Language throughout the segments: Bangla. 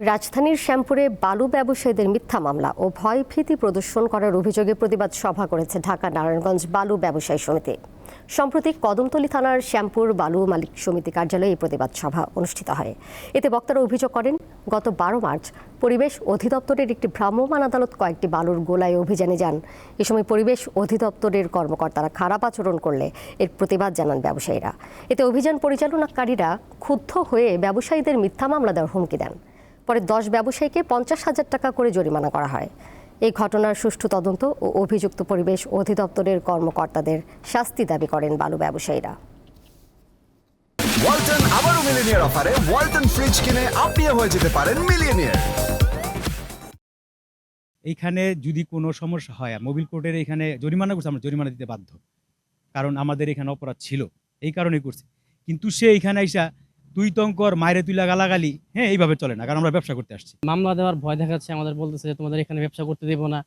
রাজধানীর শ্যামপুরে বালু ব্যবসায়ীদের মিথ্যা মামলা ও ভয়ভীতি প্রদর্শন করার অভিযোগে প্রতিবাদ সভা করেছে ঢাকা নারায়ণগঞ্জ বালু ব্যবসায়ী সমিতি। সম্প্রতি কদমতলী থানার শ্যামপুর বালু মালিক সমিতি কার্যালয়ে এই প্রতিবাদ সভা অনুষ্ঠিত হয়। এতে বক্তারা অভিযোগ করেন, গত বারো মার্চ পরিবেশ অধিদপ্তরের একটি ভ্রাম্যমাণ আদালত কয়েকটি বালুর গোলায় অভিযানে যান। এ সময় পরিবেশ অধিদপ্তরের কর্মকর্তারা খারাপ আচরণ করলে এর প্রতিবাদ জানান ব্যবসায়ীরা। এতে অভিযান পরিচালনাকারীরা ক্ষুব্ধ হয়ে ব্যবসায়ীদের মিথ্যা মামলা দেওয়ার হুমকি দেন। পরে দশ ব্যবসায়ীকে পঞ্চাশ হাজার টাকা করে জরিমানা করা হয়। এই ঘটনার সুষ্ঠু তদন্ত ও অভিযুক্ত পরিবেশ অধিদপ্তরের কর্মকর্তাদের শাস্তি দাবি করেন বালু ব্যবসায়ীরা। ওয়ালটন আবারও মিলিনিয়ার অফারে ওয়ালটন ফ্রিজ কিনে আপনিও হয়ে যেতে পারেন মিলিয়নিয়ার। এইখানে যদি কোনো সমস্যা হয় মোবিল কোর্টের এখানে জরিমানা করছে আমরা জরিমানা দিতে বাধ্য। কারণ আমাদের এখানে অপরাধ ছিল এই কারণেই করছে। কিন্তু সে এখানে আইসা তুই তঙ্কর মায়েরে তুই গালাগালি। হ্যাঁ এইভাবে চলে না কারণ আমরা ব্যবসা করতে আসছি। মামলা দেওয়ার ভয় দেখাচ্ছে আমাদের বলতেছে যে তোমাদের এখানে ব্যবসা করতে দেবো না।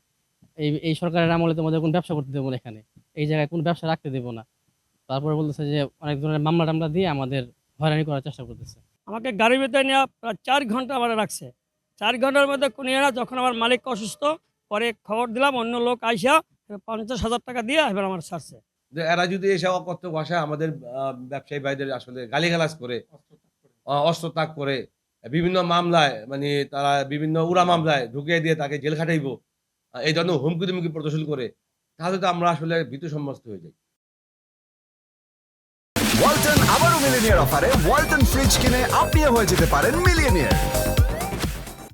এই এই সরকারের আমলে তোমাদের কোনো ব্যবসা করতে দেবো না এখানে। এই জায়গায় কোনো ব্যবসা রাখতে দেবো না। তারপরে বলতেছে যে অনেক ধরনের মামলা টামলা দিয়ে আমাদের হয়রানি করার চেষ্টা করতেছে। আমাকে গাড়ির ভিতরে নিয়ে প্রায় চার ঘণ্টা আমার রাখছে। চার ঘণ্টার মধ্যে কোন না যখন আমার মালিক অসুস্থ পরে খবর দিলাম অন্য লোক আইসা পঞ্চাশ হাজার টাকা দিয়ে এবার আমার ছাড়ছে। যে এরা যদি এসে অকথ্য ভাষায় আমাদের ব্যবসায়ী ভাইদের আসলে গালিগালাজ করে অস্ত্র তাক করে, বিভিন্ন মামলায় মানে তারা বিভিন্ন উড়া মামলায় ঢুকিয়ে দিয়ে তাকে জেল খাটাইব এই ধরনের হুমকি দুমুকি প্রদর্শন করে, তাহলে তো আমরা আসলে ভীত সম্মস্ত হয়ে যাই। ওয়ালটন আবারও মিলিনিয়ার অফারে ওয়ালটন ফ্রিজ কিনে আপনিও হয়ে যেতে পারেন মিলিয়নিয়ার